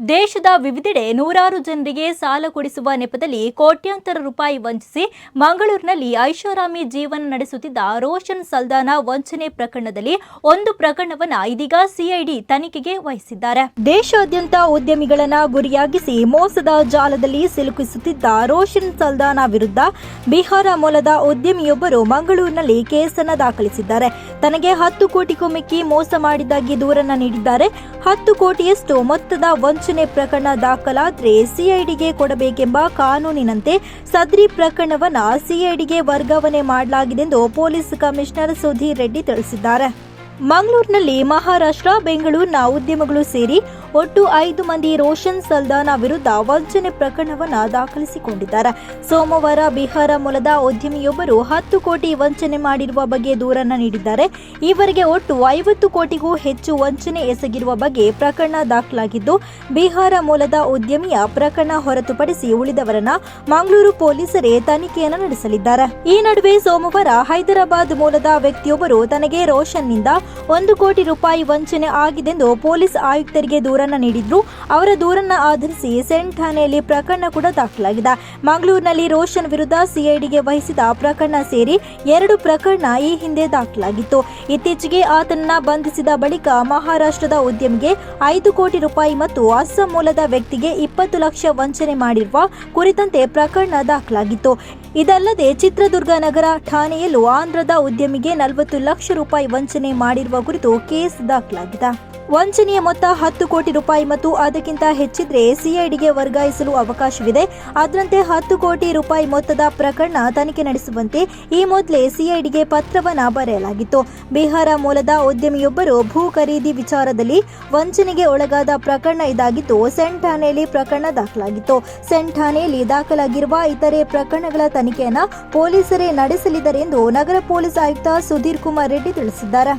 ದೇಶದ ವಿವಿಧೆಡೆ ನೂರಾರು ಜನರಿಗೆ ಸಾಲ ಕೊಡಿಸುವ ನೆಪದಲ್ಲಿ ಕೋಟ್ಯಾಂತರ ರೂಪಾಯಿ ವಂಚಿಸಿ ಮಂಗಳೂರಿನಲ್ಲಿ ಐಷಾರಾಮಿ ಜೀವನ ನಡೆಸುತ್ತಿದ್ದ ರೋಷನ್ ಸಲ್ದಾನ ವಂಚನೆ ಪ್ರಕರಣದಲ್ಲಿ ಒಂದು ಪ್ರಕರಣವನ್ನ ಇದೀಗ ಸಿಐಡಿ ತನಿಖೆಗೆ ವಹಿಸಿದ್ದಾರೆ. ದೇಶಾದ್ಯಂತ ಉದ್ಯಮಿಗಳನ್ನ ಗುರಿಯಾಗಿಸಿ ಮೋಸದ ಜಾಲದಲ್ಲಿ ಸಿಲುಕಿಸುತ್ತಿದ್ದ ರೋಷನ್ ಸಲ್ದಾನ ವಿರುದ್ಧ ಬಿಹಾರ ಮೂಲದ ಉದ್ಯಮಿಯೊಬ್ಬರು ಮಂಗಳೂರಿನಲ್ಲಿ ಕೇಸನ್ನು ದಾಖಲಿಸಿದ್ದಾರೆ. ತನಗೆ ಹತ್ತು ಕೋಟಿಗೂ ಮೋಸ ಮಾಡಿದ್ದಾಗಿ ದೂರನ್ನ ನೀಡಿದ್ದಾರೆ. ಹತ್ತು ಕೋಟಿಯಷ್ಟು ಮೊತ್ತದ ವಂಚನೆ ಪ್ರಕರಣ ದಾಖಲಾದ್ರೆ ಸಿಐಡಿಗೆ ಕೊಡಬೇಕೆಂಬ ಕಾನೂನಿನಂತೆ ಸದ್ರಿ ಪ್ರಕರಣವನ್ನ ಸಿಐಡಿಗೆ ವರ್ಗಾವಣೆ ಮಾಡಲಾಗಿದೆ ಎಂದು ಪೊಲೀಸ್ ಕಮಿಷನರ್ ಸುಧೀರ್ ರೆಡ್ಡಿ ತಿಳಿಸಿದ್ದಾರೆ. ಮಂಗಳೂರಿನಲ್ಲಿ ಮಹಾರಾಷ್ಟ್ರ ಬೆಂಗಳೂರಿನ ಉದ್ಯಮಗಳು ಸೇರಿ ಒಟ್ಟು ಐದು ಮಂದಿ ರೋಷನ್ ಸಲ್ದಾನ ವಿರುದ್ಧ ವಂಚನೆ ಪ್ರಕರಣವನ್ನು ದಾಖಲಿಸಿಕೊಂಡಿದ್ದಾರೆ. ಸೋಮವಾರ ಬಿಹಾರ ಮೂಲದ ಉದ್ಯಮಿಯೊಬ್ಬರು ಹತ್ತು ಕೋಟಿ ವಂಚನೆ ಮಾಡಿರುವ ಬಗ್ಗೆ ದೂರನ್ನು ನೀಡಿದ್ದಾರೆ. ಈವರೆಗೆ ಒಟ್ಟು ಐವತ್ತು ಕೋಟಿಗೂ ಹೆಚ್ಚು ವಂಚನೆ ಎಸಗಿರುವ ಬಗ್ಗೆ ಪ್ರಕರಣ ದಾಖಲಾಗಿದ್ದು, ಬಿಹಾರ ಮೂಲದ ಉದ್ಯಮಿಯ ಪ್ರಕರಣ ಹೊರತುಪಡಿಸಿ ಉಳಿದವರನ್ನ ಮಂಗಳೂರು ಪೊಲೀಸರೇ ತನಿಖೆಯನ್ನು ನಡೆಸಲಿದ್ದಾರೆ. ಈ ನಡುವೆ ಸೋಮವಾರ ಹೈದರಾಬಾದ್ ಮೂಲದ ವ್ಯಕ್ತಿಯೊಬ್ಬರು ತನಗೆ ರೋಷನ್ನಿಂದ ಒಂದು ಕೋಟಿ ರೂಪಾಯಿ ವಂಚನೆ ಆಗಿದೆಂದು ಪೊಲೀಸ್ ಆಯುಕ್ತರಿಗೆ ದೂರನ್ನ ನೀಡಿದ್ರು. ಅವರ ದೂರನ್ನ ಆಧರಿಸಿ ಸೆಂಟ್ ಠಾಣೆಯಲ್ಲಿ ಪ್ರಕರಣ ಕೂಡ ದಾಖಲಾಗಿದೆ. ಮಂಗಳೂರಿನಲ್ಲಿ ರೋಷನ್ ವಿರುದ್ಧ ಸಿಐಡಿಗೆ ವಹಿಸಿದ ಪ್ರಕರಣ ಸೇರಿ ಎರಡು ಪ್ರಕರಣ ಈ ಹಿಂದೆ ದಾಖಲಾಗಿತ್ತು. ಇತ್ತೀಚೆಗೆ ಆತನನ್ನ ಬಂಧಿಸಿದ ಬಳಿಕ ಮಹಾರಾಷ್ಟ್ರದ ಉದ್ಯಮಿಗೆ ಐದು ಕೋಟಿ ರೂಪಾಯಿ ಮತ್ತು ಅಸ್ಸಾಂ ಮೂಲದ ವ್ಯಕ್ತಿಗೆ ಇಪ್ಪತ್ತು ಲಕ್ಷ ವಂಚನೆ ಮಾಡಿರುವ ಕುರಿತಂತೆ ಪ್ರಕರಣ ದಾಖಲಾಗಿತ್ತು. ಇದಲ್ಲದೆ ಚಿತ್ರದುರ್ಗ ನಗರ ಠಾಣೆಯಲ್ಲೂ ಆಂಧ್ರದ ಉದ್ಯಮಿಗೆ ನಲವತ್ತು ಲಕ್ಷ ರೂಪಾಯಿ ವಂಚನೆ ಮಾಡಿರುವ ಕುರಿತು ಕೇಸ್ ದಾಖಲಾಗಿದೆ. ವಂಚನೆಯ ಮೊತ್ತ ಹತ್ತು ಕೋಟಿ ರೂಪಾಯಿ ಮತ್ತು ಅದಕ್ಕಿಂತ ಹೆಚ್ಚಿದ್ರೆ ಸಿಐಡಿಗೆ ವರ್ಗಾಯಿಸಲು ಅವಕಾಶವಿದೆ. ಅದರಂತೆ ಹತ್ತು ಕೋಟಿ ರೂಪಾಯಿ ಮೊತ್ತದ ಪ್ರಕರಣ ತನಿಖೆ ನಡೆಸುವಂತೆ ಈ ಮೊದಲೇ ಸಿಐಡಿಗೆ ಪತ್ರವನ್ನ ಬರೆಯಲಾಗಿತ್ತು. ಬಿಹಾರ ಮೂಲದ ಉದ್ಯಮಿಯೊಬ್ಬರು ಭೂ ಖರೀದಿ ವಿಚಾರದಲ್ಲಿ ವಂಚನೆಗೆ ಒಳಗಾದ ಪ್ರಕರಣ ಇದಾಗಿದ್ದು ಸೆಂಟ್ ಠಾಣೆಯಲ್ಲಿ ಪ್ರಕರಣ ದಾಖಲಾಗಿತ್ತು. ಸೆಂಟ್ ಠಾಣೆಯಲ್ಲಿ ದಾಖಲಾಗಿರುವ ಇತರೆ ಪ್ರಕರಣಗಳ ತನಿಖೆಯನ್ನು ಪೊಲೀಸರೇ ನಡೆಸಲಿದ್ದಾರೆ ಎಂದು ನಗರ ಪೊಲೀಸ್ ಆಯುಕ್ತ ಸುಧೀರ್ ಕುಮಾರ್ ರೆಡ್ಡಿ ತಿಳಿಸಿದ್ದಾರೆ.